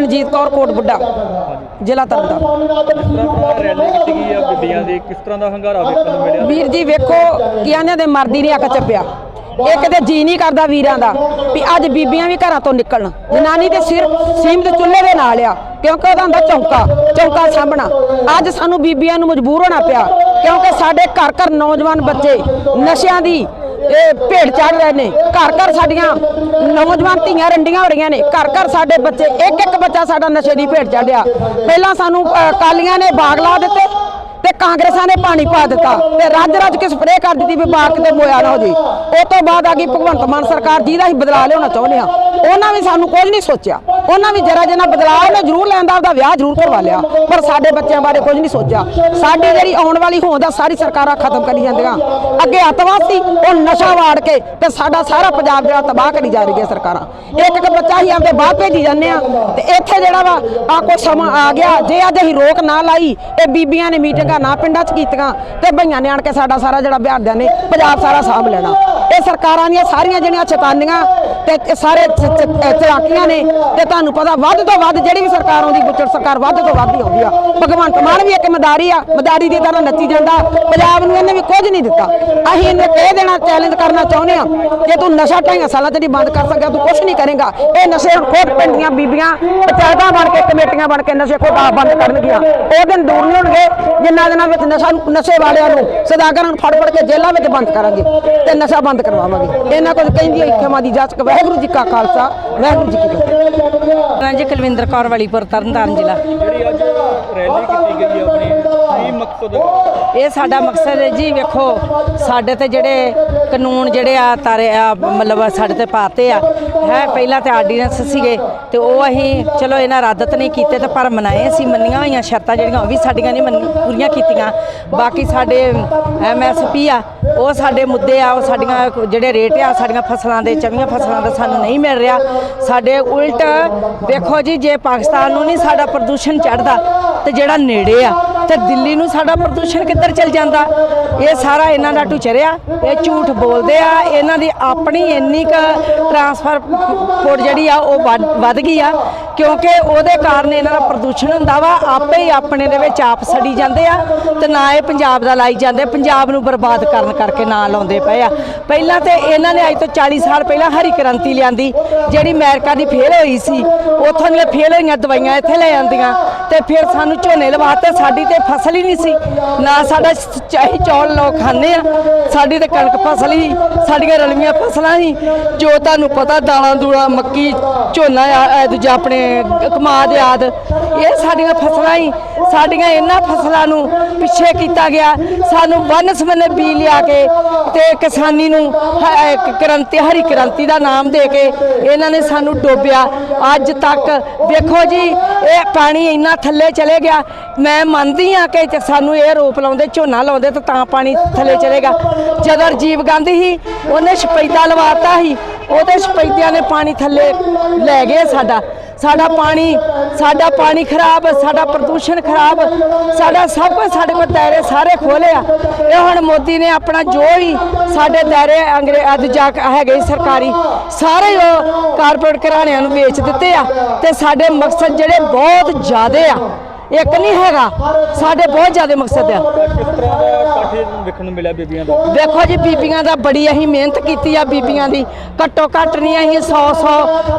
ਰਣਜੀਤ ਕੌਰ ਕੋਟ ਬੁੱਢਾ, ਜ਼ਿਲ੍ਹਾ ਤਰਨਤਾਰਨ ਰੈਲੀ ਕੀਤੀ ਗਈ ਆ ਬੀਬੀਆਂ ਦੀ ਕਿਸ ਤਰ੍ਹਾਂ ਦਾ ਹੰਗਾਰਾ ਵੇਖਣ ਨੂੰ ਮਿਲਿਆ ਵੀਰ ਜੀ ਵੇਖੋ ਕਿਆਂਦੇ ਦੇ ਮਰਦੀ ਨੇ ਅੱਖ ਚੱਪਿਆ। ਇੱਕ ਤੇ ਜੀ ਨਹੀਂ ਕਰਦਾ ਵੀਰਾਂ ਦਾ ਵੀ ਅੱਜ ਬੀਬੀਆਂ ਵੀ ਘਰਾਂ ਤੋਂ ਨਿਕਲਣ। ਜਨਾਨੀ ਤੇ ਸਿਰ ਸੀਮਤ ਚੁੱਲ੍ਹੇ ਦੇ ਨਾਲ ਆ, ਕਿਉਂਕਿ ਉਹਦਾ ਹੁੰਦਾ ਚੌਂਕਾ ਚੌਂਕਾ ਸਾਂਭਣਾ। ਅੱਜ ਸਾਨੂੰ ਬੀਬੀਆਂ ਨੂੰ ਮਜਬੂਰ ਹੋਣਾ ਪਿਆ, ਕਿਉਂਕਿ ਸਾਡੇ ਘਰ ਘਰ ਨੌਜਵਾਨ ਬੱਚੇ ਨਸ਼ਿਆਂ ਦੀ ਇਹ ਭੇਡ ਚੜ ਰਹੇ ਨੇ। ਘਰ ਘਰ ਸਾਡੀਆਂ ਨੌਜਵਾਨ ਧੀਆਂ ਰੰਡੀਆਂ ਹੋ ਰਹੀਆਂ ਨੇ। ਘਰ ਘਰ ਸਾਡੇ ਬੱਚੇ ਇੱਕ ਇੱਕ ਬੱਚਾ ਸਾਡਾ ਨਸ਼ੇ ਦੀ ਭੇਡ ਚੜਿਆ ਪਹਿਲਾਂ ਸਾਨੂੰ ਅ, ਕਾਲੀਆਂ ਨੇ ਬਾਗ ਲਾ ਦਿੱਤੇ ਤੇ ਕਾਂਗਰਸਾਂ ਨੇ ਪਾਣੀ ਪਾ ਦਿੱਤਾ ਤੇ ਰੱਜ ਰੱਜ ਕੇ ਸਪਰੇਅ ਕਰ ਦਿੱਤੀ ਵੀ ਬਾਗ ਕਿਤੇ ਮੋਇਆ ਨਾ ਹੋ ਜੇ ਉਹ ਤੋਂ ਬਾਅਦ ਆ ਗਈ ਭਗਵੰਤ ਮਾਨ ਸਰਕਾਰ ਜਿਹਦਾ ਅਸੀਂ ਬਦਲਾ ਲਿਆਉਣਾ ਚਾਹੁੰਦੇ ਆ ਉਹਨਾਂ ਵੀ ਸਾਨੂੰ ਕੁਝ ਨਹੀਂ ਸੋਚਿਆ। ਉਹਨਾਂ ਵੀ ਜਰਾ ਜਿਹਾ ਬਦਲਾਅ ਨੇ ਜ਼ਰੂਰ ਲੈਂਦਾ ਉਹਦਾ ਵਿਆਹ ਜ਼ਰੂਰ ਕਰਵਾ ਲਿਆ। ਪਰ ਸਾਡੇ ਬੱਚਿਆਂ ਬਾਰੇ ਕੁਝ ਨਹੀਂ ਸੋਚਿਆ। ਸਾਡੀ ਜਿਹੜੀ ਆਉਣ ਵਾਲੀ ਹੋਂਦ ਆ, ਸਾਰੀ ਸਰਕਾਰਾਂ ਖਤਮ ਕਰੀ ਜਾਂਦੀਆਂ। ਅੱਗੇ ਅੱਤਵਾਦ ਸੀ ਉਹ ਨਸ਼ਾ ਵਾੜ ਕੇ ਤੇ ਸਾਡਾ ਸਾਰਾ ਪੰਜਾਬ ਜਿਹੜਾ ਤਬਾਹ ਕਰੀ ਜਾ ਰਹੀ ਹੈ ਸਰਕਾਰਾਂ। ਇੱਕ ਇੱਕ ਬੱਚਾ ਹੀ ਆਪਦੇ ਬਾਹਰ ਭੇਜੀ ਜਾਂਦੇ ਆ। ਤੇ ਇੱਥੇ ਜਿਹੜਾ ਵਾ, ਆ ਕੋਈ ਸਮਾਂ ਆ ਗਿਆ, ਜੇ ਅੱਜ ਅਸੀਂ ਰੋਕ ਨਾ ਲਾਈ, ਇਹ ਬੀਬੀਆਂ ਨੇ ਮੀਟਿੰਗਾਂ ਨਾ ਪਿੰਡਾਂ 'ਚ ਕੀਤੀਆਂ, ਤੇ ਭਈਆਂ ਨੇ ਆਣ ਕੇ ਸਾਡਾ ਸਾਰਾ ਜਿਹੜਾ ਬਿਹਾਰਦਿਆਂ ਨੇ, ਪੰਜਾਬ ਸਾਰਾ ਸਾਂਭ ਲੈਣਾ। ਇਹ ਸਰਕਾਰਾਂ ਦੀਆਂ ਸਾਰੀਆਂ ਜਿਹੜੀਆਂ ਚੇਤਾਨੀਆਂ ਤੇ ਸਾਰੇ ਚ- ਚਲਾਕੀਆਂ ਨੇ ਤੇ ਤੁਹਾਨੂੰ ਪਤਾ, ਵੱਧ ਤੋਂ ਵੱਧ ਜਿਹੜੀ ਵੀ ਸਰਕਾਰ ਆਉਂਦੀ ਬੁੱਚੜ ਸਰਕਾਰ ਵੱਧ ਤੋਂ ਵੱਧ ਹੀ ਆਉਂਦੀ ਆ। ਭਗਵੰਤ ਮਾਨ ਵੀ ਇੱਕ ਮਦਾਰੀ ਆ, ਮਦਾਰੀ ਦੀ ਤਰ੍ਹਾਂ ਨੱਚੀ ਜਾਂਦਾ। ਪੰਜਾਬ ਨੂੰ ਇਹਨੇ ਵੀ ਕੁਝ ਨਹੀਂ ਦਿੱਤਾ। ਅਸੀਂ ਇਹਨੂੰ ਕਹਿ ਦੇਣਾ ਚੈਲੰਜ ਕਰਨਾ ਚਾਹੁੰਦੇ ਆ ਕਿ ਤੂੰ ਨਸ਼ਾ ਢਾਈਆਂ ਸਾਲਾਂ ਚ ਨਹੀਂ ਬੰਦ ਕਰ ਸਕਿਆ, ਤੂੰ ਕੁਝ ਨਹੀਂ ਕਰੇਗਾ। ਇਹ ਨਸ਼ੇ ਹੁਣ ਪਿੰਡ ਦੀਆਂ ਬੀਬੀਆਂ, ਪੰਚਾਇਤਾਂ ਬਣ ਕੇ, ਕਮੇਟੀਆਂ ਬਣ ਕੇ ਨਸ਼ੇ ਖੁਦ ਆਪ ਬੰਦ ਕਰਨਗੀਆਂ। ਉਹ ਦਿਨ ਦੂਰ ਨਹੀਂ ਹੋਣਗੇ ਜਿੰਨਾ ਦਿਨਾਂ ਵਿੱਚ ਨਸ਼ਾ ਨਸ਼ੇ ਵਾਲਿਆਂ ਨੂੰ ਸਦਾਗਰਾਂ ਨੂੰ ਫੜ ਫੜ ਕੇ ਜੇਲ੍ਹਾਂ ਵਿੱਚ ਬੰਦ ਕਰਾਂਗੇ ਤੇ ਨਸ਼ਾ ਬੰਦ ਕਰਵਾਵਾਂਗੇ। ਇਹਨਾਂ ਕੁਝ ਕਹਿੰਦੀ ਹੈ ਖਿਮਾ ਜਾਚ ਵਾਹਿਗੁਰੂ ਜੀ ਕਾ ਖਾਲਸਾ, ਵਾਹਿਗੁਰੂ ਜੀ ਕੀ ਫਤਿਹ। ਮੈਂ ਜੀ ਕੁਲਵਿੰਦਰ ਕੌਰ ਵਾਲੀਪੁਰ ਤਰਨਤਾਰਨ ਜ਼ਿਲ੍ਹਾ। ਜਿਹੜੀ ਅੱਜ ਰੈਲੀ ਕੀਤੀ ਗਈ ਆਪਣੀ ਕੀ ਮਕਸਦ ਇਹ ਸਾਡਾ ਮਕਸਦ ਹੈ ਜੀ ਵੇਖੋ ਸਾਡੇ ਤੇ ਜਿਹੜੇ ਕਾਨੂੰਨ ਜਿਹੜੇ ਆ ਤਾਰੇ ਆ ਮਤਲਬ ਸਾਡੇ ਤੇ ਪਾਤੇ ਆ। ਹੈ ਪਹਿਲਾਂ ਤੇ ਆਰਡੀਨੈਂਸ ਸੀਗੇ ਤੇ ਉਹ ਅਸੀਂ ਚਲੋ ਇਹਨਾਂ ਰੱਦਤ ਨਹੀਂ ਕੀਤੇ ਤੇ ਪਰ ਮਨਾਏ ਅਸੀਂ ਮੰਨੀਆਂ ਹੋਈਆਂ ਸ਼ਰਤਾਂ ਜਿਹੜੀਆਂ ਉਹ ਵੀ ਸਾਡੀਆਂ ਨਹੀਂ ਪੂਰੀਆਂ ਕੀਤੀਆਂ। ਬਾਕੀ ਸਾਡੇ ਐਮਐਸਪੀ ਆ ਉਹ ਸਾਡੇ ਮੁੱਦੇ ਆ, ਉਹ ਸਾਡੀਆਂ ਜਿਹੜੇ ਰੇਟ ਆ, ਸਾਡੀਆਂ ਫਸਲਾਂ ਦੇ ਚਵੀਆਂ ਫਸਲਾਂ ਦਾ ਸਾਨੂੰ ਨਹੀਂ ਮਿਲ ਰਿਹਾ। ਸਾਡੇ ਉਲਟ ਵੇਖੋ ਜੀ, ਜੇ ਪਾਕਿਸਤਾਨ ਨੂੰ ਨਹੀਂ ਸਾਡਾ ਪ੍ਰਦੂਸ਼ਣ ਚੜਦਾ ਤੇ ਜਿਹੜਾ ਨੇੜੇ ਆ ਤੇ ਦਿੱਲੀ ਨੂੰ ਸਾਡਾ ਪ੍ਰਦੂਸ਼ਣ ਕਿੱਧਰ ਚਲ ਜਾਂਦਾ? ਇਹ ਸਾਰਾ ਇਹਨਾਂ ਦਾ ਟੁਚਰਿਆ ਇਹ ਝੂਠ ਬੋਲਦੇ ਆ, ਇਹਨਾਂ ਦੀ ਆਪਣੀ ਇੰਨੀ ਕ ਟਰਾਂਸਫਰ ਕੋਡ ਜਿਹੜੀ ਆ, ਉਹ ਵੱਧ- ਵੱਧ ਗਈ ਆ, ਕਿਉਂਕਿ ਉਹਦੇ ਕਾਰਨ ਇਹਨਾਂ ਦਾ ਪ੍ਰਦੂਸ਼ਣ ਹੁੰਦਾ ਵਾ, ਆਪੇ ਹੀ ਆਪਣੇ ਦੇ ਵਿੱਚ ਆਪ ਸੜੀ ਜਾਂਦੇ ਆ ਤੇ ਨਾ ਇਹ ਪੰਜਾਬ ਦਾ ਲਾਈ ਜਾਂਦੇ, ਪੰਜਾਬ ਨੂੰ ਬਰਬਾਦ ਕਰਨ ਕਰਕੇ ਨਾਂ ਲਾਉਂਦੇ ਪਏ ਆ। ਪਹਿਲਾਂ ਤੇ ਇਹਨਾਂ ਨੇ ਅੱਜ ਤੋਂ 40 ਸਾਲ ਪਹਿਲਾਂ ਹਰੀ ਕ੍ਰਾਂਤੀ ਲਿਆਂਦੀ, ਜਿਹੜੀ ਅਮਰੀਕਾ ਦੀ ਫੇਲ ਹੋਈ ਸੀ, ਉੱਥੋਂ ਦੀਆਂ ਫੇਲ ਹੋਈਆਂ ਦਵਾਈਆਂ ਇੱਥੇ ਲੈ ਆਂਦੀਆਂ ਤੇ ਫਿਰ ਸਾਨੂੰ ਝੋਨੇ ਲਵਾਤੇ, ਸਾਡੀ ਤੇ ਫਸਲ ਹੀ ਨਹੀਂ ਸੀ। ਨਾ ਸਾਡਾ ਚਾਹੀ ਚੌਲ ਲੋਕ ਖਾਂਦੇ ਆ, ਸਾਡੀ ਤਾਂ ਕਣਕ ਫਸਲ ਹੀ, ਸਾਡੀਆਂ ਰਲਵੀਆਂ ਫਸਲਾਂ ਹੀ। ਜੋ ਤੁਹਾਨੂੰ ਪਤਾ ਦਾਣਾ ਦੂਣਾ ਮੱਕੀ, ਝੋਨਾ ਇਹ ਦੂਜਾ ਆਪਣੇ ਕਮਾਦ ਆਦ। ਇਹ ਸਾਡੀਆਂ ਫਸਲਾਂ ਹੀ। ਸਾਡੀਆਂ ਇਹਨਾਂ ਫਸਲਾਂ ਨੂੰ ਪਿੱਛੇ ਕੀਤਾ ਗਿਆ। ਸਾਨੂੰ ਵੰਨ ਬੀ ਲਿਆ ਕੇ ਤੇ ਕਿਸਾਨੀ ਨੂੰ ਕ੍ਰਾਂਤੀ, ਹਰੀ ਕ੍ਰਾਂਤੀ ਦਾ ਨਾਮ ਦੇ ਕੇ ਇਹਨਾਂ ਨੇ ਸਾਨੂੰ ਡੋਬਿਆ। ਅੱਜ ਤੱਕ ਵੇਖੋ ਜੀ, ਇਹ ਪਾਣੀ ਇੰਨਾ ਥੱਲੇ ਚਲੇ ਗਿਆ। ਮੈਂ ਮੰਨਦੀ ਆ ਕਿ ਜੇ ਸਾਨੂੰ ਇਹ ਰੋਪ ਲਾਉਂਦੇ, ਝੋਨਾ ਲਾਉਂਦੇ ਤਾਂ ਤਾਂ ਪਾਣੀ ਥੱਲੇ ਚਲੇਗਾ। ਜਦੋਂ ਰਾਜੀਵ ਗਾਂਧੀ ਸੀ, ਉਹਨੇ ਸ਼ਪੈਦਾ ਲਵਾਤਾ ਸੀ, ਉਹਦੇ ਸ਼ਪੈਦਿਆਂ ਨੇ ਪਾਣੀ ਥੱਲੇ ਲੈ ਗਏ ਸਾਡਾ। ਸਾਡਾ ਪਾਣੀ ਸਾਡਾ ਪਾਣੀ ਖਰਾਬ, ਸਾਡਾ ਪ੍ਰਦੂਸ਼ਣ ਖਰਾਬ, ਸਾਡਾ ਸਭ ਕੁਝ ਸਾਡੇ ਕੋਲ ਦਾਇਰੇ ਸਾਰੇ ਖੋਲੇ ਆ। ਇਹ ਹੁਣ ਮੋਦੀ ਨੇ ਆਪਣਾ ਜੋ ਵੀ ਸਾਡੇ ਦਾਇਰੇ ਅੰਗਰੇ, ਅੱਜ ਜਾ ਕੇ ਹੈਗੇ ਸਰਕਾਰੀ, ਸਾਰੇ ਉਹ ਕਾਰਪੋਰੇਟ ਘਰਾਣਿਆਂ ਨੂੰ ਵੇਚ ਦਿੱਤੇ ਆ। ਤੇ ਸਾਡੇ ਮਕਸਦ ਜਿਹੜੇ ਬਹੁਤ ਜ਼ਿਆਦੇ ਆ। ਇੱਕ ਨਹੀਂ ਹੈਗਾ। ਸਾਡੇ ਬਹੁਤ ਜ਼ਿਆਦਾ ਮਕਸਦ ਆ। ਕਿਸ ਤਰ੍ਹਾਂ ਦਾ ਇਕੱਠ ਵੇਖਣ ਨੂੰ ਮਿਲਿਆ ਬੀਬੀਆਂ ਦਾ। ਦੇਖੋ ਜੀ, ਬੀਬੀਆਂ ਦਾ ਬੜੀ ਅਸੀਂ ਮਿਹਨਤ ਕੀਤੀ ਆ ਬੀਬੀਆਂ ਦੀ। ਘੱਟੋ ਘੱਟ ਨਹੀਂ, ਅਸੀਂ 100 100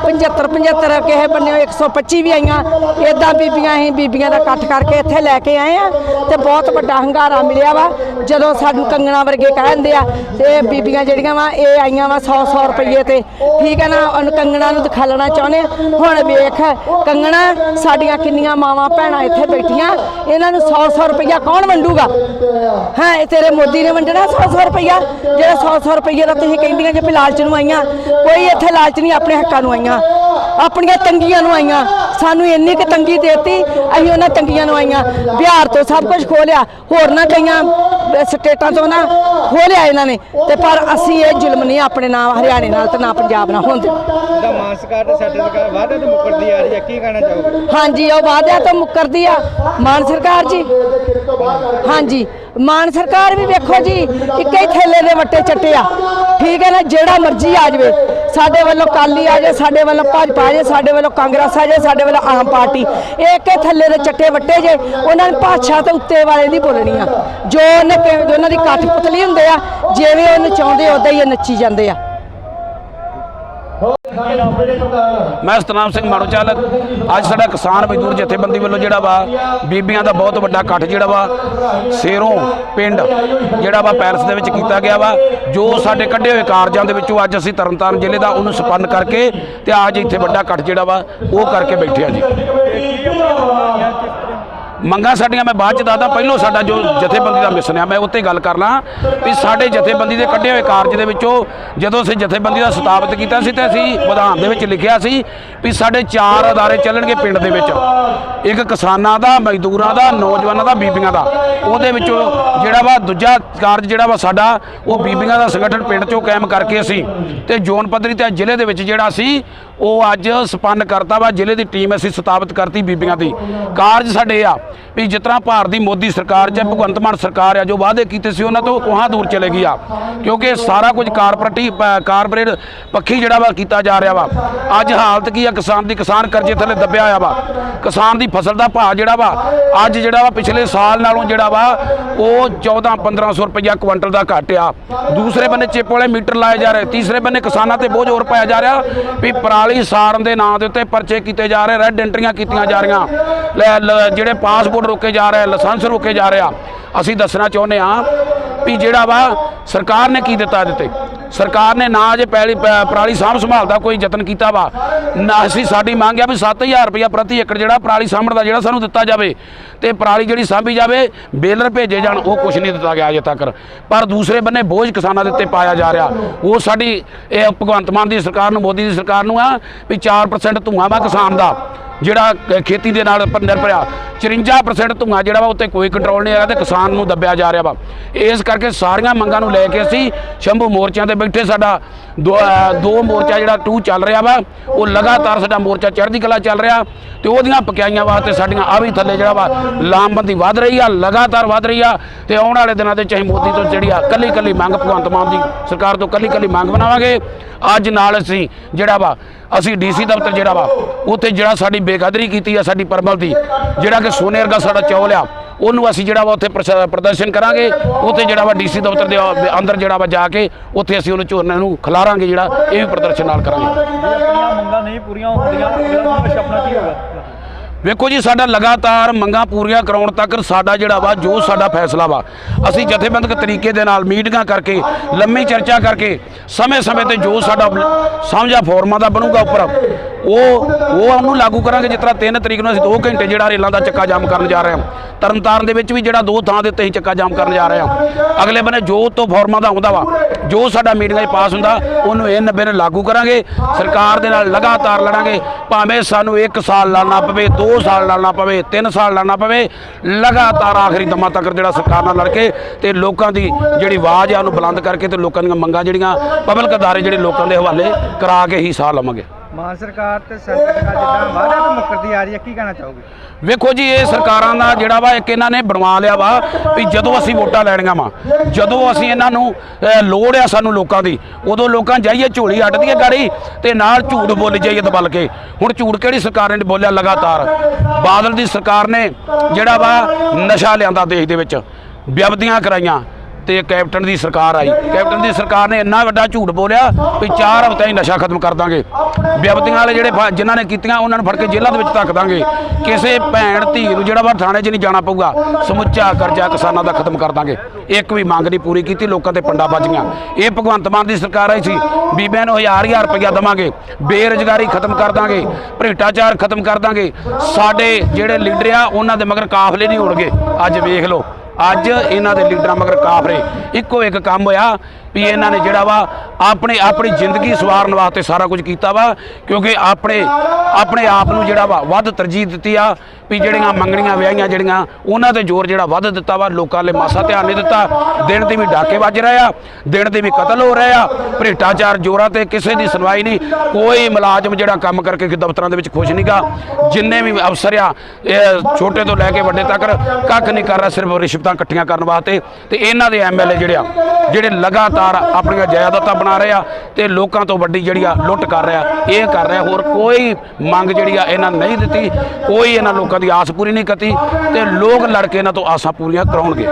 75 75 ਕਿਸੇ ਬੰਨੇ 125 ਵੀ ਆਈਆਂ। ਇਦਾਂ ਬੀਬੀਆਂ ਅਸੀਂ ਬੀਬੀਆਂ ਦਾ ਇਕੱਠ ਕਰਕੇ ਇੱਥੇ ਲੈ ਕੇ ਆਏ ਆ ਤੇ ਬਹੁਤ ਵੱਡਾ ਹੰਗਾਰਾ ਮਿਲਿਆ ਵਾ। ਜਦੋਂ ਸਾਨੂੰ ਕੰਗਣਾ ਵਰਗੇ ਕਹਿੰਦੇ ਆ, ਤੇ ਬੀਬੀਆਂ ਜਿਹੜੀਆਂ ਵਾ, ਇਹ ਆਈਆਂ ਵਾ 100 100 ਰੁਪਏ ਤੇ। ਠੀਕ ਹੈ ਨਾ, ਉਹਨੂੰ ਕੰਗਣਾ ਨੂੰ ਦਿਖਾਲਣਾ ਚਾਹੁੰਦੇ ਆ। ਹੁਣ ਵੇਖ, ਕੰਗਣਾ ਸਾਡੀਆਂ ਕਿੰਨੀਆਂ ਮਾਵਾਂ, ਭੈਣਾਂ ਇੱਥੇ ਬੈਠੀਆਂ। ਇਹਨਾਂ ਨੂੰ 100 100 ਰੁਪਇਆ ਕੌਣ ਵੰਡੂਗਾ? ਹਾਂ ਇਹ ਤੇਰੇ ਮੋਦੀ ਨੇ ਵੰਡਣਾ 100 100 ਰੁਪਇਆ ਜਿਹੜਾ 100 100 ਰੁਪਏ ਦਾ ਤੁਸੀਂ ਕਹਿੰਦੀਆਂ ਜੇ ਲਾਲਚ ਨੂੰ ਆਈਆਂ ਕੋਈ ਇੱਥੇ ਲਾਲਚ ਨਹੀਂ ਆਪਣੇ ਹੱਕਾਂ ਨੂੰ ਆਈਆਂ ਆਪਣੀਆਂ ਤੰਗੀਆਂ ਨੂੰ ਆਈਆਂ ਸਾਨੂੰ ਇੰਨੀ ਕੁ ਤੰਗੀ ਦੇਤੀ ਅਸੀਂ ਉਹਨਾਂ ਤੰਗੀਆਂ ਨੂੰ ਆਈਆਂ। ਬਿਹਾਰ ਤੋਂ ਸਭ ਕੁਝ ਖੋਲਿਆ ਹੋਰ ਨਾ ਕਈਆਂ ਸਟੇਟਾਂ ਤੋਂ ਨਾ ਖੋਲਿਆ ਇਹਨਾਂ ਨੇ ਤੇ ਪਰ ਅਸੀਂ ਇਹ ਜ਼ੁਲਮ ਨਹੀਂ ਆਪਣੇ ਨਾਲ ਹਰਿਆਣੇ ਨਾਲ ਤੇ ਨਾ ਪੰਜਾਬ ਨਾਲ ਹੁੰਦੇ ਦਾ ਮਾਨਸਕਾਰ ਤੇ ਸਾਡੇ ਸਰਕਾਰ ਵਾਅਦਾ ਤੇ ਮੁਕਰਦੀ ਆ ਰਹੀ ਹੈ ਕੀ ਕਹਿਣਾ ਚਾਹੋਗੇ? ਹਾਂਜੀ ਉਹ ਵਾਅਦਿਆਂ ਤੋਂ ਮੁੱਕਰਦੀ ਆ ਮਾਨ ਸਰਕਾਰ ਜੀ। ਹਾਂਜੀ ਮਾਨ ਸਰਕਾਰ ਵੀ ਵੇਖੋ ਜੀ, ਇੱਕ ਹੀ ਥੈਲੇ ਦੇ ਵੱਟੇ ਚੱਟੇ ਆ ਠੀਕ ਹੈ ਨਾ, ਜਿਹੜਾ ਮਰਜ਼ੀ ਆ ਜਾਵੇ। ਸਾਡੇ ਵੱਲੋਂ ਕਾਲੀ ਆ ਜਾਏ, ਸਾਡੇ ਵੱਲੋਂ ਭਾਜਪਾ ਆ ਜਾਏ, ਸਾਡੇ ਵੱਲੋਂ ਕਾਂਗਰਸ ਆ ਜਾਏ, ਸਾਡੇ ਵੱਲੋਂ ਆਮ ਪਾਰਟੀ। ਇਹ ਕਿ ਥੱਲੇ ਦੇ ਚੱਟੇ ਵੱਟੇ ਜੇ, ਉਹਨਾਂ ਨੇ ਭਾਸ਼ਾ ਤੇ ਉੱਤੇ ਵਾਲੇ ਨਹੀਂ ਆ ਜੋ ਉਹਨੇ ਉਹਨਾਂ ਦੀ ਕੱਠ ਪੁਤਲੀ ਹੁੰਦੇ ਆ ਜਿਵੇਂ ਉਹਨੂੰ ਚਾਹੁੰਦੇ ਉਦਾਂ ਹੀ ਇਹ ਨੱਚੀ ਜਾਂਦੇ ਆ। ਮੈਂ ਸਤਨਾਮ ਸਿੰਘ ਮਾਣੋਚਲ ਅੱਜ ਸਾਡਾ ਕਿਸਾਨ ਮਜ਼ਦੂਰ ਜਥੇਬੰਦੀ ਵੱਲੋਂ ਜਿਹੜਾ ਵਾ ਬੀਬੀਆਂ ਦਾ ਬਹੁਤ ਵੱਡਾ ਇਕੱਠ ਜਿਹੜਾ ਵਾ ਸੇਰੋਂ ਪਿੰਡ ਜਿਹੜਾ ਵਾ ਪੈਲਸ ਦੇ ਵਿੱਚ ਕੀਤਾ ਗਿਆ ਵਾ ਜੋ ਸਾਡੇ ਕੱਢੇ ਹੋਏ ਕਾਰਜਾਂ ਦੇ ਵਿੱਚੋਂ ਅੱਜ ਅਸੀਂ ਤਰਨਤਾਰਨ ਜ਼ਿਲ੍ਹੇ ਦਾ ਉਹਨੂੰ ਸੰਪੰਨ ਕਰਕੇ ਤੇ ਅੱਜ ਇੱਥੇ ਵੱਡਾ ਇਕੱਠ ਜਿਹੜਾ ਵਾ ਉਹ ਕਰਕੇ ਬੈਠੇ ਆ ਜੀ। ਮੰਗਾਂ ਸਾਡੀਆਂ ਮੈਂ ਬਾਅਦ ਚ ਦੱਸਦਾ, ਪਹਿਲੋਂ ਸਾਡਾ ਜੋ ਜਥੇਬੰਦੀ ਦਾ ਮਿਸ਼ਨ ਆ, ਮੈਂ ਉੱਤੇ ਗੱਲ ਕਰ ਲਾਂ ਵੀ ਸਾਡੇ ਜਥੇਬੰਦੀ ਦੇ ਕੱਢੇ ਹੋਏ ਕਾਰਜ ਦੇ ਵਿੱਚੋਂ ਜਦੋਂ ਅਸੀਂ ਜਥੇਬੰਦੀ ਦਾ ਸਥਾਪਿਤ ਕੀਤਾ ਸੀ ਤੇ ਅਸੀਂ ਵਿਧਾਨ ਦੇ ਵਿੱਚ ਲਿਖਿਆ ਸੀ ਵੀ ਸਾਡੇ ਚਾਰ ਅਦਾਰੇ ਚੱਲਣਗੇ ਪਿੰਡ ਦੇ ਵਿੱਚ। ਇੱਕ ਕਿਸਾਨਾਂ ਦਾ, ਮਜ਼ਦੂਰਾਂ ਦਾ, ਨੌਜਵਾਨਾਂ ਦਾ, ਬੀਬੀਆਂ ਦਾ। ਉਹਦੇ ਵਿੱਚੋਂ ਜਿਹੜਾ ਵਾ ਦੂਜਾ ਕਾਰਜ ਜਿਹੜਾ ਵਾ ਸਾਡਾ, ਉਹ ਬੀਬੀਆਂ ਦਾ ਸੰਗਠਨ ਪਿੰਡ ਚੋਂ ਕਾਇਮ ਕਰਕੇ ਅਸੀਂ ਤੇ ਜ਼ੋਨ ਪੱਧਰੀ ਤੇ ਜ਼ਿਲ੍ਹੇ ਦੇ ਵਿੱਚ ਜਿਹੜਾ ਸੀ, ਉਹ ਅੱਜ ਸਪੰਨ ਕਰਤਾ ਵਾ, ਜ਼ਿਲ੍ਹੇ ਦੀ ਟੀਮ ਅਸੀਂ ਸਥਾਪਿਤ ਕਰਤੀ ਬੀਬੀਆਂ ਦੀ। ਕਾਰਜ ਸਾਡੇ ਆ। ਵੀ ਜਿਸ ਤਰ੍ਹਾਂ ਭਾਰਤ ਦੀ ਮੋਦੀ ਸਰਕਾਰ ਜਾਂ ਭਗਵੰਤ ਮਾਨ ਸਰਕਾਰ ਆ, ਜੋ ਵਾਅਦੇ ਕੀਤੇ ਸੀ, ਉਹਨਾਂ ਤੋਂ ਕੋਹਾਂ ਦੂਰ ਚਲੇ ਗਈ ਆ। ਕਿਉਂਕਿ ਸਾਰਾ ਕੁਝ ਕਾਰਪੋਰੇਟੀ ਕਾਰਪੋਰੇਟ ਪੱਖੀ ਜਿਹੜਾ ਵਾ ਕੀਤਾ ਜਾ ਰਿਹਾ ਵਾ। ਅੱਜ ਹਾਲਤ ਕੀ ਆ, ਕਿਸਾਨ ਦੀ ਕਿਸਾਨ ਕਰਜ਼ੇ ਥੱਲੇ ਦੱਬਿਆ ਹੋਇਆ ਵਾ। ਕਿਸਾਨ ਦੀ ਫਸਲ ਦਾ ਭਾਅ ਜਿਹੜਾ ਵਾ, ਅੱਜ ਜਿਹੜਾ ਵਾ ਪਿਛਲੇ ਸਾਲ ਨਾਲੋਂ ਜਿਹੜਾ ਵਾ, ਉਹ 14 1500 ਰੁਪਇਆ ਕੁਇੰਟਲ ਦਾ ਘਟ ਆ। ਦੂਸਰੇ ਬੰਨੇ ਚਿੱਪ ਵਾਲੇ ਮੀਟਰ ਲਾਏ ਜਾ ਰਹੇ, ਤੀਸਰੇ ਬੰਨੇ ਕਿਸਾਨਾਂ ਤੇ ਬੋਝ ਹੋਰ ਪਾਇਆ ਜਾ ਰਿਹਾ ਵੀ ਪਰਾਲੀ ਸਾਰਨ ਦੇ ਨਾਂ ਦੇ ਉੱਤੇ ਪਰਚੇ ਕੀਤੇ ਜਾ ਰਹੇ, ਰੈੱਡ ਐਂਟਰੀਆਂ ਕੀਤੀਆਂ ਜਾ ਰਹੀਆਂ। ਲੈ- ਲ- ਜਿਹੜੇ ਪਾਸਪੋਰਟ ਰੋਕੇ ਜਾ ਰਿਹਾ, ਲਾਇਸੈਂਸ ਰੋਕੇ ਜਾ ਰਿਹਾ। ਅਸੀਂ ਦੱਸਣਾ ਚਾਹੁੰਦੇ ਆ ਵੀ ਜਿਹੜਾ ਵਾ, ਸਰਕਾਰ ਨੇ ਕੀ ਦਿੱਤਾ ਦਿੱਤੇ ਸਰਕਾਰ ਨੇ ਨਾ ਅਜੇ ਪੈਲੀ ਪਰਾਲੀ ਸਾਂਭ ਸੰਭਾਲ ਦਾ ਕੋਈ ਯਤਨ ਕੀਤਾ ਵਾ। ਨਾ ਅਸੀਂ ਸਾਡੀ ਮੰਗ ਆ ਵੀ 7000 ਰੁਪਇਆ ਪ੍ਰਤੀ ਏਕੜ ਜਿਹੜਾ ਪਰਾਲੀ ਸਾਂਭਣ ਦਾ ਜਿਹੜਾ ਸਾਨੂੰ ਦਿੱਤਾ ਜਾਵੇ ਤੇ ਪਰਾਲੀ ਜਿਹੜੀ ਸਾਂਭੀ ਜਾਵੇ, ਬੇਲਰ ਭੇਜੇ ਜਾਣ, ਉਹ ਕੁਝ ਨਹੀਂ ਦਿੱਤਾ ਗਿਆ ਅਜੇ ਤੱਕ। ਪਰ ਦੂਸਰੇ ਬੰਨੇ ਬੋਝ ਕਿਸਾਨਾਂ ਦੇ ਉੱਤੇ ਪਾਇਆ ਜਾ ਰਿਹਾ। ਉਹ ਸਾਡੀ, ਇਹ ਭਗਵੰਤ ਮਾਨ ਦੀ ਸਰਕਾਰ ਨੂੰ, ਮੋਦੀ ਦੀ ਸਰਕਾਰ ਨੂੰ ਆ ਵੀ 4% ਧੂਆਂ ਵਾ ਕਿਸਾਨ ਦਾ। ਜਿਹੜਾ ਕ- ਖੇਤੀ ਦੇ ਨਾਲ ਪਰ ਨਿਰਭਰ ਆ। 54% ਧੂੰਆਂ ਜਿਹੜਾ ਵਾ ਉੱਤੇ ਕੋਈ ਕੰਟਰੋਲ ਨਹੀਂ ਹੈਗਾ ਤੇ ਕਿਸਾਨ ਨੂੰ ਦੱਬਿਆ ਜਾ ਰਿਹਾ ਵਾ। ਇਸ ਕਰਕੇ ਸਾਰੀਆਂ ਮੰਗਾਂ ਨੂੰ ਲੈ ਕੇ ਅਸੀਂ ਸ਼ੰਭੂ ਮੋਰਚਿਆਂ ਤੇ ਬੈਠੇ ਸਾਡਾ ਦੋ ਅ, ਦੋ ਮੋਰਚਾ ਜਿਹੜਾ ਟੂ ਚੱਲ ਰਿਹਾ ਵਾ ਉਹ ਲਗਾਤਾਰ ਸਾਡਾ ਮੋਰਚਾ ਚੜ੍ਹਦੀ ਕਲਾ ਚੱਲ ਰਿਹਾ ਤੇ ਉਹਦੀਆਂ ਪਕਾਈਆਂ ਵਾਸਤੇ ਸਾਡੀਆਂ ਆ ਵੀ ਥੱਲੇ ਜਿਹੜਾ ਵਾ ਲਾਮਬੰਦੀ ਵੱਧ ਰਹੀ ਆ ਲਗਾਤਾਰ ਵੱਧ ਰਹੀ ਆ ਤੇ ਆਉਣ ਵਾਲੇ ਦਿਨਾਂ ਦੇ ਚਾਹੇ ਮੋਦੀ ਤੋਂ ਜਿਹੜੀ ਆ ਕੱਲੀ ਕੱਲੀ ਮੰਗ ਭਗਵੰਤ ਮਾਨ ਦੀ ਸਰਕਾਰ ਤੋਂ ਕੱਲੀ ਕੱਲੀ ਮੰਗ ਬਣਾਵਾਂਗੇ ਅੱਜ ਨਾਲ ਅਸੀਂ ਜਿਹੜਾ ਵਾ ਅਸੀਂ ਡੀਸੀ ਦਫ਼ਤਰ ਜਿਹੜਾ ਵਾ, ਉੱਥੇ ਜਿਹੜਾ ਸਾਡੀ ਬੇਕਦਰੀ ਕੀਤੀ ਆ ਸਾਡੀ ਪਰਮਲ ਦੀ, ਜਿਹੜਾ ਕਿ ਸੋਨੇ ਵਰਗਾ ਸਾਡਾ ਚੌਲ ਆ, ਉਹਨੂੰ ਅਸੀਂ ਜਿਹੜਾ ਵਾ ਉੱਥੇ ਪ੍ਰਸ਼- ਪ੍ਰਦਰਸ਼ਨ ਕਰਾਂਗੇ, ਉੱਥੇ ਜਿਹੜਾ ਵਾ ਡੀਸੀ ਦਫ਼ਤਰ ਦੇ ਅੰਦਰ ਜਿਹੜਾ ਵਾ ਜਾ ਕੇ, ਉੱਥੇ ਅਸੀਂ ਉਹਨੂੰ ਝੋਨੇ ਨੂੰ ਖਿਲਾਰਾਂਗੇ ਜਿਹੜਾ, ਇਹ ਵੀ ਪ੍ਰਦਰਸ਼ਨ ਨਾਲ ਕਰਾਂਗੇ। ਜੇ ਆਪਣੀਆਂ ਮੰਗਾਂ ਨਹੀਂ ਪੂਰੀਆਂ ਹੁੰਦੀਆਂ ਆਪਣਾ ਕੀ ਹੋਗਾ ਵੇਖੋ ਜੀ, ਸਾਡਾ ਲਗਾਤਾਰ ਮੰਗਾਂ ਪੂਰੀਆਂ ਕਰਾਉਣ ਤੱਕ ਸਾਡਾ ਜਿਹੜਾ ਵਾ, ਜੋ ਸਾਡਾ ਫੈਸਲਾ ਵਾ, ਅਸੀਂ ਜਥੇਬੰਦਕ ਤਰੀਕੇ ਦੇ ਨਾਲ ਮੀਟਿੰਗਾਂ ਕਰਕੇ, ਲੰਮੀ ਚਰਚਾ ਕਰਕੇ, ਸਮੇਂ-ਸਮੇਂ ਤੇ ਜੋ ਸਾਡਾ ਸਮਝਾ ਫੋਰਮਾਂ ਦਾ ਬਣੂਗਾ ਉੱਪਰ। ਉਹ ਉਹ ਉਹਨੂੰ ਲਾਗੂ ਕਰਾਂਗੇ ਜਿਸ ਤਰ੍ਹਾਂ 3 ਤਰੀਕ ਨੂੰ ਅਸੀਂ 2 ਘੰਟੇ ਜਿਹੜਾ ਰੇਲਾਂ ਦਾ ਚੱਕਾ ਜਾਮ ਕਰਨ ਜਾ ਰਹੇ ਹਾਂ। ਤਰਨਤਾਰਨ ਦੇ ਵਿੱਚ ਵੀ ਜਿਹੜਾ ਦੋ ਥਾਂ ਦੇ ਉੱਤੇ ਅਸੀਂ ਚੱਕਾ ਜਾਮ ਕਰਨ ਜਾ ਰਹੇ ਹਾਂ। ਅਗਲੇ ਬੰਨੇ ਜੋ ਤੋਂ ਫੋਰਮਾਂ ਦਾ ਆਉਂਦਾ ਵਾ, ਜੋ ਸਾਡਾ ਮੀਟਿੰਗਾਂ 'ਚ ਪਾਸ ਹੁੰਦਾ, ਉਹਨੂੰ ਇਹ 90 ਨੂੰ ਲਾਗੂ ਕਰਾਂਗੇ। ਸਰਕਾਰ ਦੇ ਨਾਲ ਲਗਾਤਾਰ ਲੜਾਂਗੇ। ਭਾਵੇਂ ਸਾਨੂੰ 1 ਸਾਲ ਲੜਨਾ ਪਵੇ 2 ਸਾਲ ਲੜਨਾ ਪਵੇ 3 ਸਾਲ ਲੜਨਾ ਪਵੇ, ਲਗਾਤਾਰ ਆਖਰੀ ਦਮਾਂ ਤੱਕ ਜਿਹੜਾ ਸਰਕਾਰ ਨਾਲ ਲੜ ਕੇ ਤੇ ਲੋਕਾਂ ਦੀ ਜਿਹੜੀ ਆਵਾਜ਼ ਆ ਉਹਨੂੰ ਬੁਲੰਦ ਕਰਕੇ ਤੇ ਲੋਕਾਂ ਦੀਆਂ ਮੰਗਾਂ ਜਿਹੜੀਆਂ ਪਬਲਿਕ ਅਦਾਰੇ ਜਿਹੜੇ ਲੋਕਾਂ ਦੇ ਹਵਾਲੇ ਕਰਾ ਕੇ ਹੀ ਸਾਹ ਲਵਾਂਗੇ। ਮਾਨ ਸਰਕਾਰ ਤੇ ਸੈਂਟਰ ਸਰਕਾਰ ਜਿੱਦਾਂ ਵਾਅਦਾ ਤੋਂ ਮੁੱਕਰਦੀ ਆ ਰਹੀ ਹੈ, ਕੀ ਕਹਿਣਾ ਚਾਹੋਗੇ? ਵੇਖੋ ਜੀ, ਇਹ ਸਰਕਾਰਾਂ ਦਾ ਜਿਹੜਾ ਵਾ, ਇੱਕ ਇਹਨਾਂ ਨੇ ਬਣਵਾ ਲਿਆ ਵਾ ਵੀ ਜਦੋਂ ਅਸੀਂ ਵੋਟਾਂ ਲੈਣੀਆਂ ਵਾ, ਜਦੋਂ ਅਸੀਂ ਇਹਨਾਂ ਨੂੰ ਲੋੜ ਆ ਸਾਨੂੰ ਲੋਕਾਂ ਦੀ, ਉਦੋਂ ਲੋਕਾਂ ਜਾਈਏ, ਝੋਲੀ ਅੱਡਦੀ ਹੈ ਗਾੜੀ ਤੇ ਨਾਲ ਝੂਠ ਬੋਲੀ ਜਾਈਏ ਦਬਲ ਕੇ। ਹੁਣ ਝੂਠ ਕਿਹੜੀ ਸਰਕਾਰ ਨੇ ਬੋਲਿਆ ਲਗਾਤਾਰ? ਬਾਦਲ ਦੀ ਸਰਕਾਰ ਨੇ ਜਿਹੜਾ ਵਾ, ਨਸ਼ਾ ਲਿਆਂਦਾ ਦੇਸ਼ ਦੇ ਵਿੱਚ ਵਿਅਬਦੀਆਂ ਕਰਾਈਆਂ ਤੇ ਕੈਪਟਨ ਦੀ ਸਰਕਾਰ ਆਈ। ਕੈਪਟਨ ਦੀ ਸਰਕਾਰ ਨੇ ਇੰਨਾ ਵੱਡਾ ਝੂਠ ਬੋਲਿਆ ਵੀ 4 ਹਫ਼ਤਿਆਂ ਹੀ ਨਸ਼ਾ ਖਤਮ ਕਰ ਦਾਂਗੇ। ਵਿਅਕਤੀਆਂ ਵਾਲੇ ਜਿਹੜੇ ਫ- ਜਿਨ੍ਹਾਂ ਨੇ ਕੀਤੀਆਂ, ਉਹਨਾਂ ਨੂੰ ਫੜ ਕੇ ਜੇਲ੍ਹਾਂ ਦੇ ਵਿੱਚ ਧੱਕ ਦਾਂਗੇ। ਕਿਸੇ ਭੈਣ ਧੀ ਨੂੰ ਜਿਹੜਾ ਵਾ ਥਾਣੇ 'ਚ ਨਹੀਂ ਜਾਣਾ ਪਊਗਾ, ਸਮੁੱਚਾ ਕਰਜ਼ਾ ਕਿਸਾਨਾਂ ਦਾ ਖਤਮ ਕਰ ਦਾਂਗੇ। ਇੱਕ ਵੀ ਮੰਗ ਨਹੀਂ ਪੂਰੀ ਕੀਤੀ, ਲੋਕਾਂ ਤੇ ਪੰਡਾ ਵੱਜੀਆਂ ਇਹ ਭਗਵੰਤ ਮਾਨ ਦੀ ਸਰਕਾਰ ਆਈ ਸੀ, ਬੀਬੀਆਂ ਨੂੰ ਹਜ਼ਾਰ ਹਜ਼ਾਰ ਰੁਪਇਆ ਦੇਵਾਂਗੇ। ਬੇਰੁਜ਼ਗਾਰੀ ਖਤਮ ਕਰ ਦਾਂਗੇ, ਭ੍ਰਿਸ਼ਟਾਚਾਰ ਖਤਮ ਕਰ ਦਾਂਗੇ। ਸਾਡੇ ਜਿਹੜੇ ਲੀਡਰ ਆ, ਉਹਨਾਂ ਦੇ ਮਗਰ ਕਾਫਲੇ ਨਹੀਂ ਹੋਣਗੇ। ਅੱਜ ਵੇਖ ਲਓ। ਅੱਜ ਇਹਨਾਂ ਦੇ ਲੀਡਰਾਂ ਮਗਰ ਕਾਫਰੇ। ਇੱਕੋ ਇੱਕ ਕੰਮ ਹੋਇਆ। ਵੀ ਇਹਨਾਂ ਨੇ ਜਿਹੜਾ ਵਾ ਆਪਣੇ, ਆਪਣੀ ਜ਼ਿੰਦਗੀ ਸਵਾਰਨ ਵਾਸਤੇ ਸਾਰਾ ਕੁਝ ਕੀਤਾ ਵਾ, ਕਿਉਂਕਿ ਆਪਣੇ ਆਪਣੇ ਆਪ ਨੂੰ ਜਿਹੜਾ ਵਾ ਵੱਧ ਤਰਜੀਹ ਦਿੱਤੀ ਆ, ਵੀ ਜਿਹੜੀਆਂ ਮੰਗਣੀਆਂ ਵਿਆਹੀਆਂ ਜਿਹੜੀਆਂ, ਉਹਨਾਂ ਤੇ ਜ਼ੋਰ ਜਿਹੜਾ ਵੱਧ ਦਿੱਤਾ ਵਾ, ਲੋਕਾਂ ਲਈ ਮਾਸਾ ਧਿਆਨ ਨਹੀਂ ਦਿੱਤਾ। ਦਿਨ 'ਤੇ ਵੀ ਡਾਕੇ ਵੱਜ ਰਹੇ ਆ, ਦਿਨ 'ਤੇ ਵੀ ਕਤਲ ਹੋ ਰਹੇ ਆ, ਭ੍ਰਿਸ਼ਟਾਚਾਰ ਜੋਰਾਂ ਤੇ ਕਿਸੇ ਦੀ ਸੁਣਵਾਈ ਨਹੀਂ, ਕੋਈ ਮੁਲਾਜ਼ਮ ਜਿਹੜਾ ਕੰਮ ਕਰਕੇ ਦਫ਼ਤਰਾਂ ਦੇ ਵਿੱਚ ਖੁਸ਼ ਨਹੀਂਗਾ ਜਿੰਨੇ ਵੀ ਅਫਸਰ ਆ, ਇਹ ਛੋਟੇ ਤੋਂ ਲੈ ਕੇ ਵੱਡੇ ਤੱਕ ਕੱਖ ਨਹੀਂ ਕਰ ਰਿਹਾ, ਸਿਰਫ ਰਿਸ਼ਵਤਾਂ ਇਕੱਠੀਆਂ ਕਰਨ ਵਾਸਤੇ। ਤੇ ਇਹਨਾਂ ਦੇ ਐਮਐਲਏ ਜਿਹੜੇ ਆ, ਜਿਹੜੇ ਲਗਾਤਾਰ ਆਪਣੀਆਂ ਜਾਇਦਾਦਾਂ ਬਣਾ ਰਹੇ ਆ ਤੇ ਲੋਕਾਂ ਤੋਂ ਵੱਡੀ ਜਿਹੜੀ ਆ ਲੁੱਟ ਕਰ ਰਿਹਾ। ਇਹ ਕਰ ਰਿਹਾ, ਹੋਰ ਕੋਈ ਮੰਗ ਜਿਹੜੀ ਆ ਇਹਨਾਂ ਨਹੀਂ ਦਿੱਤੀ, ਕੋਈ ਇਹਨਾਂ ਲੋਕਾਂ ਦੀ ਆਸ ਪੂਰੀ ਨਹੀਂ ਕੀਤੀ ਤੇ ਲੋਕ ਲੜ ਕੇ ਇਹਨਾਂ ਤੋਂ ਆਸਾਂ ਪੂਰੀਆਂ ਕਰਾਉਣਗੇ।